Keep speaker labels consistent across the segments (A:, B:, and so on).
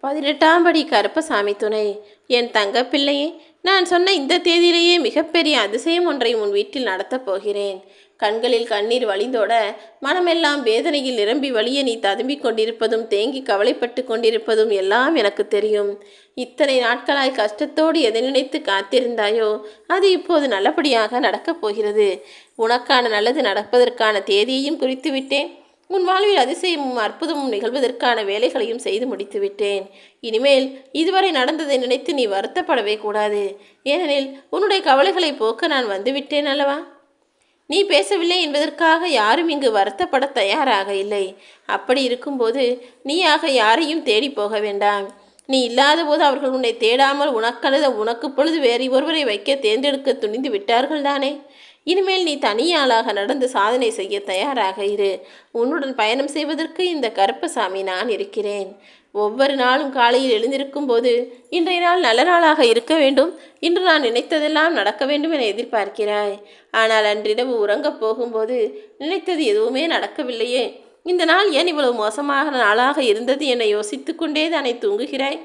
A: பதினெட்டாம் படி கருப்பசாமி துணை. என் தங்க பிள்ளையே நான் சொன்ன இந்த தேதியிலேயே மிகப்பெரிய அதிசயம் ஒன்றை உன் வீட்டில் நடத்தப் போகிறேன். கண்களில் கண்ணீர் வழிந்தோட மனமெல்லாம் வேதனையில் நிரம்பி வழிய நீ ததும்பிக் கொண்டிருப்பதும் தேங்கி கவலைப்பட்டு கொண்டிருப்பதும் எல்லாம் எனக்கு தெரியும். இத்தனை நாட்களாய் கஷ்டத்தோடு எதை நினைத்து காத்திருந்தாயோ அது இப்போது நல்லபடியாக நடக்கப் போகிறது. உனக்கான நல்லது நடப்பதற்கான தேதியையும் குறித்து விட்டேன் உன் வாழ்வில் அதிசயமும் அற்புதமும் நிகழ்வதற்கான வேலைகளையும் செய்து முடித்து விட்டேன் இனிமேல் இதுவரை நடந்ததை நினைத்து நீ வருத்தப்படவே கூடாது. ஏனெனில் உன்னுடைய கவலைகளை போக்க நான் வந்துவிட்டேன் அல்லவா? நீ பேசவில்லை என்பதற்காக யாரும் இங்கு வருத்தப்பட தயாராக இல்லை. அப்படி இருக்கும்போது நீயாக யாரையும் தேடி போக வேண்டாம். நீ இல்லாத போது அவர்கள் உன்னை தேடாமல் உனக்கழுத உனக்கு பொழுது வேறு ஒருவரை வைக்க தேர்ந்தெடுக்க துணிந்து விட்டார்கள் தானே? இனிமேல் நீ தனியாளாக நடந்து சாதனை செய்ய தயாராக இரு. உன்னுடன் பயணம் செய்வதற்கு இந்த கருப்பசாமி நான் இருக்கிறேன். ஒவ்வொரு நாளும் காலையில் எழுந்திருக்கும் போது இன்றைய நாள் நல்ல நாளாக இருக்க வேண்டும். இன்று நான் நினைத்ததெல்லாம் நடக்க வேண்டும் என எதிர்பார்க்கிறாய். ஆனால் அன்றிரவு உறங்கப் போகும்போது நினைத்தது எதுவுமே நடக்கவில்லையே. இந்த நாள் ஏன் இவ்வளவு மோசமாக நாளாக இருந்தது என யோசித்து கொண்டே தானே தூங்குகிறாய்?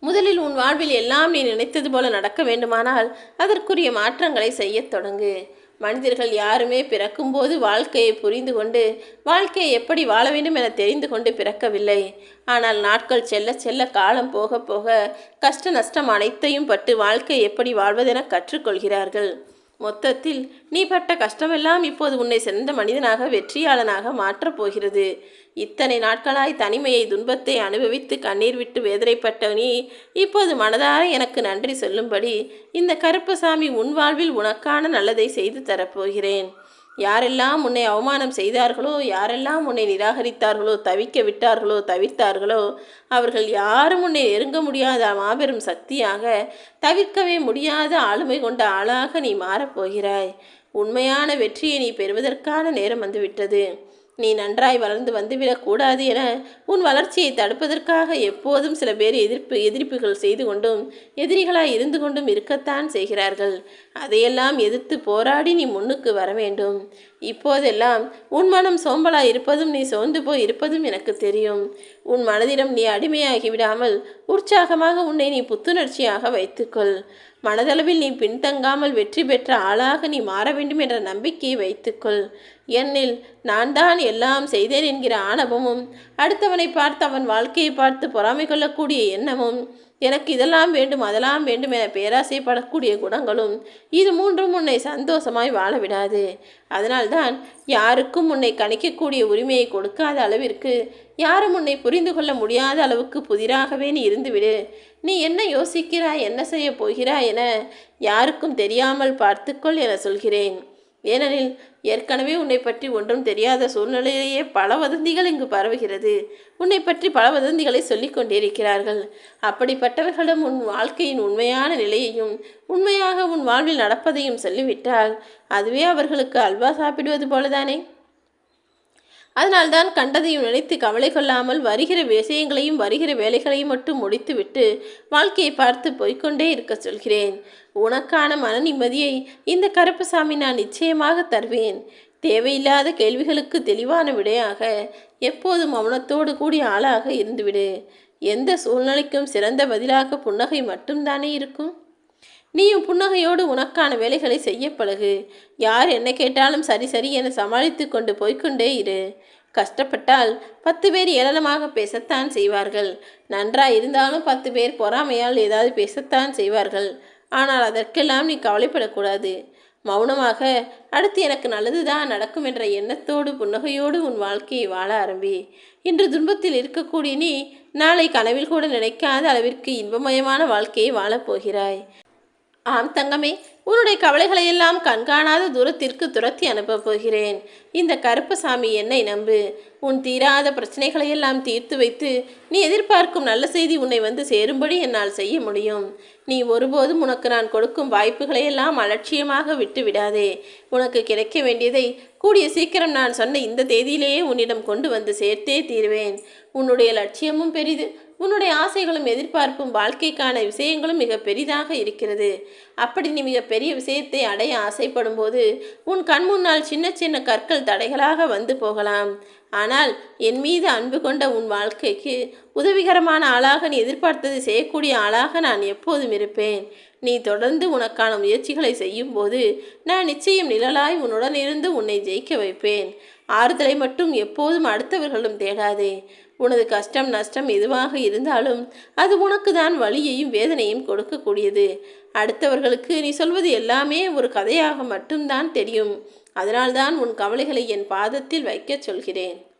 A: முதலில் உன் வாழ்வில் எல்லாம் நீ நினைத்தது போல நடக்க வேண்டுமானால் அதற்குரிய மாற்றங்களை செய்யத் தொடங்கு. மனிதர்கள் யாருமே பிறக்கும்போது வாழ்க்கையை புரிந்து கொண்டு வாழ்க்கையை எப்படி வாழ வேண்டும் என தெரிந்து கொண்டு பிறக்கவில்லை. ஆனால் நாட்கள் செல்ல செல்ல காலம் போக போக கஷ்ட நஷ்டம் அனைத்தையும் பட்டு வாழ்க்கை எப்படி வாழ்வதென கற்றுக்கொள்கிறார்கள். மொத்தத்தில் நீ பட்ட கஷ்டமெல்லாம் இப்போது உன்னை சிறந்த மனிதனாக வெற்றியாளனாக மாற்றப் போகிறது. இத்தனை நாட்களாய் தனிமையை துன்பத்தை அனுபவித்து கண்ணீர் விட்டு வேதனைப்பட்ட நீ இப்போது மனதார எனக்கு நன்றி சொல்லும்படி இந்த கருப்பசாமி உன் வாழ்வில் உனக்கான நல்லதை செய்து தரப்போகிறேன் யாரெல்லாம் உன்னை அவமானம் செய்தார்களோ யாரெல்லாம் உன்னை நிராகரித்தார்களோ தவிக்க விட்டார்களோ தவிர்த்தார்களோ அவர்கள் யாரும் உன்னை நெருங்க முடியாத மாபெரும் சக்தியாக தவிர்க்கவே முடியாத ஆளுமை கொண்ட ஆளாக நீ மாறப்போகிறாய். உண்மையான வெற்றியை நீ பெறுவதற்கான நேரம் வந்துவிட்டது. நீ நன்றாய் வளர்ந்து வந்துவிடக்கூடாது என உன் வளர்ச்சியை தடுப்பதற்காக எப்போதும் சில பேர் எதிர்ப்பு எதிர்ப்புகள் செய்து கொண்டும் எதிரிகளாய் இருந்து கொண்டும் இருக்கத்தான் செய்கிறார்கள். அதையெல்லாம் எதிர்த்து போராடி நீ முன்னுக்கு வர வேண்டும். இப்போதெல்லாம் உன் மனம் சோம்பலாய் இருப்பதும் நீ சோர்ந்து போய் இருப்பதும் எனக்கு தெரியும். உன் மனதிடம் நீ அடிமையாகி விடாமல் உற்சாகமாக உன்னை நீ புத்துணர்ச்சியாக வைத்துக்கொள். மனதளவில் நீ பின்தங்காமல் வெற்றி பெற்ற ஆளாக நீ மாற வேண்டும் என்ற நம்பிக்கையை வைத்துக்கொள். என்னில் நான் தான் எல்லாம் செய்தேன் என்கிற ஆணவமும் அடுத்தவனை பார்த்து அவன் வாழ்க்கையை பார்த்து பொறாமை கொள்ளக்கூடிய எண்ணமும் எனக்கு இதெல்லாம் வேண்டும் அதெல்லாம் வேண்டும் என பேராசைப்படக்கூடிய குணங்களும் இது மூன்றும் உன்னை சந்தோஷமாய் வாழ விடாது அதனால்தான் யாருக்கும் உன்னை கணிக்கக்கூடிய உரிமையை கொடுக்காத அளவிற்கு யாரும் உன்னை புரிந்து கொள்ள முடியாத அளவுக்கு புதிராகவே நீ இருந்துவிடு. நீ என்ன யோசிக்கிறாய் என்ன செய்ய போகிறாய் என யாருக்கும் தெரியாமல் பார்த்துக்கொள் என சொல்கிறேன். ஏனெனில் ஏற்கனவே உன்னை பற்றி ஒன்றும் தெரியாத சூழ்நிலையிலேயே பல வதந்திகள் இங்கு பரவுகிறது. உன்னை பற்றி பல வதந்திகளை சொல்லிக் கொண்டிருக்கிறார்கள். அப்படிப்பட்டவர்களிடம் உன் வாழ்க்கையின் உண்மையான நிலையையும் உண்மையாக உன் வாழ்வில் நடப்பதையும் சொல்லிவிட்டால் அதுவே அவர்களுக்கு அல்வா சாப்பிடுவது போலதானே? அதனால்தான் கண்டதையும் நினைத்து கவலை கொள்ளாமல் வருகிற விஷயங்களையும் வருகிற வேலைகளையும் மட்டும் முடித்துவிட்டு வாழ்க்கையை பார்த்து போய்க்கொண்டே இருக்க சொல்கிறேன். உனக்கான மன நிம்மதியை இந்த கருப்பசாமி நான் நிச்சயமாக தருவேன். தேவையில்லாத கேள்விகளுக்கு தெளிவான விடையாக எப்போதும் மௌனத்தோடு கூடிய ஆளாக இருந்துவிடு. எந்த சூழ்நிலைக்கும் சிறந்த பதிலாக புன்னகை மட்டும்தானே இருக்கும்? நீயும் புன்னகையோடு உனக்கான வேலைகளை செய்ய பழகு. யார் என்ன கேட்டாலும் சரி சரி என சமாளித்து கொண்டு போய்க்கொண்டே இரு. கஷ்டப்பட்டால் பத்து பேர் ஏளனமாக பேசத்தான் செய்வார்கள். நன்றாக இருந்தாலும் பத்து பேர் பொறாமையால் ஏதாவது பேசத்தான் செய்வார்கள். ஆனால் அதற்கெல்லாம் நீ கவலைப்படக்கூடாது. மௌனமாக அடுத்து எனக்கு நல்லதுதான் நடக்கும் என்ற எண்ணத்தோடு புன்னகையோடு உன் வாழ்க்கையை வாழ ஆரம்பி. இன்று துன்பத்தில் இருக்கக்கூடிய நீ நாளை கனவில் கூட நினைக்காத அளவிற்கு இன்பமயமான வாழ்க்கையை வாழப்போகிறாய் ஆம் தங்கமே உன்னுடைய கவலைகளையெல்லாம் கண்காணாத தூரத்திற்கு துரத்தி அனுப்பப் போகிறேன். இந்த கருப்பசாமி என்னை நம்பு. உன் தீராத பிரச்சனைகளையெல்லாம் தீர்த்து வைத்து நீ எதிர்பார்க்கும் நல்ல செய்தி உன்னை வந்து சேரும்படி என்னால் செய்ய முடியும். நீ ஒருபோதும் உனக்கு நான் கொடுக்கும் வாய்ப்புகளையெல்லாம் அலட்சியமாக விட்டு விடாதே. உனக்கு கிடைக்க வேண்டியதை கூடிய சீக்கிரம் நான் சொன்ன இந்த தேதியிலேயே உன்னிடம் கொண்டு வந்து சேர்த்தே தீருவேன். உன்னுடைய லட்சியமும் பெரிது உன்னுடைய ஆசைகளும் எதிர்பார்ப்பும் வாழ்க்கைக்கான விஷயங்களும் மிக பெரிதாக இருக்கிறது. அப்படி நீ மிக பெரிய விஷயத்தை அடைய ஆசைப்படும் போது உன் கண் முன்னால் சின்ன சின்ன கற்கள் தடைகளாக வந்து போகலாம். ஆனால் என் மீது அன்பு கொண்ட உன் வாழ்க்கைக்கு உதவிகரமான ஆளாக நீ எதிர்பார்த்ததை செய்யக்கூடிய ஆளாக நான் எப்போதும் இருப்பேன். நீ தொடர்ந்து உனக்கான முயற்சிகளை செய்யும்போது நான் நிச்சயம் நிழலாய் உன்னுடன் இருந்து உன்னை ஜெயிக்க வைப்பேன். ஆறுதலை மட்டும் எப்போதும் அடுத்தவர்களும் தேடாதே. உனது கஷ்டம் நஷ்டம் எதுவாக இருந்தாலும் அது உனக்கு தான் வலியையும் வேதனையும் கொடுக்கக்கூடியது. அடுத்தவர்களுக்கு நீ சொல்வது எல்லாமே ஒரு கதையாக மட்டும்தான் தெரியும். அதனால்தான் உன் கவலைகளை என் பாதத்தில் வைக்கச் சொல்கிறேன்.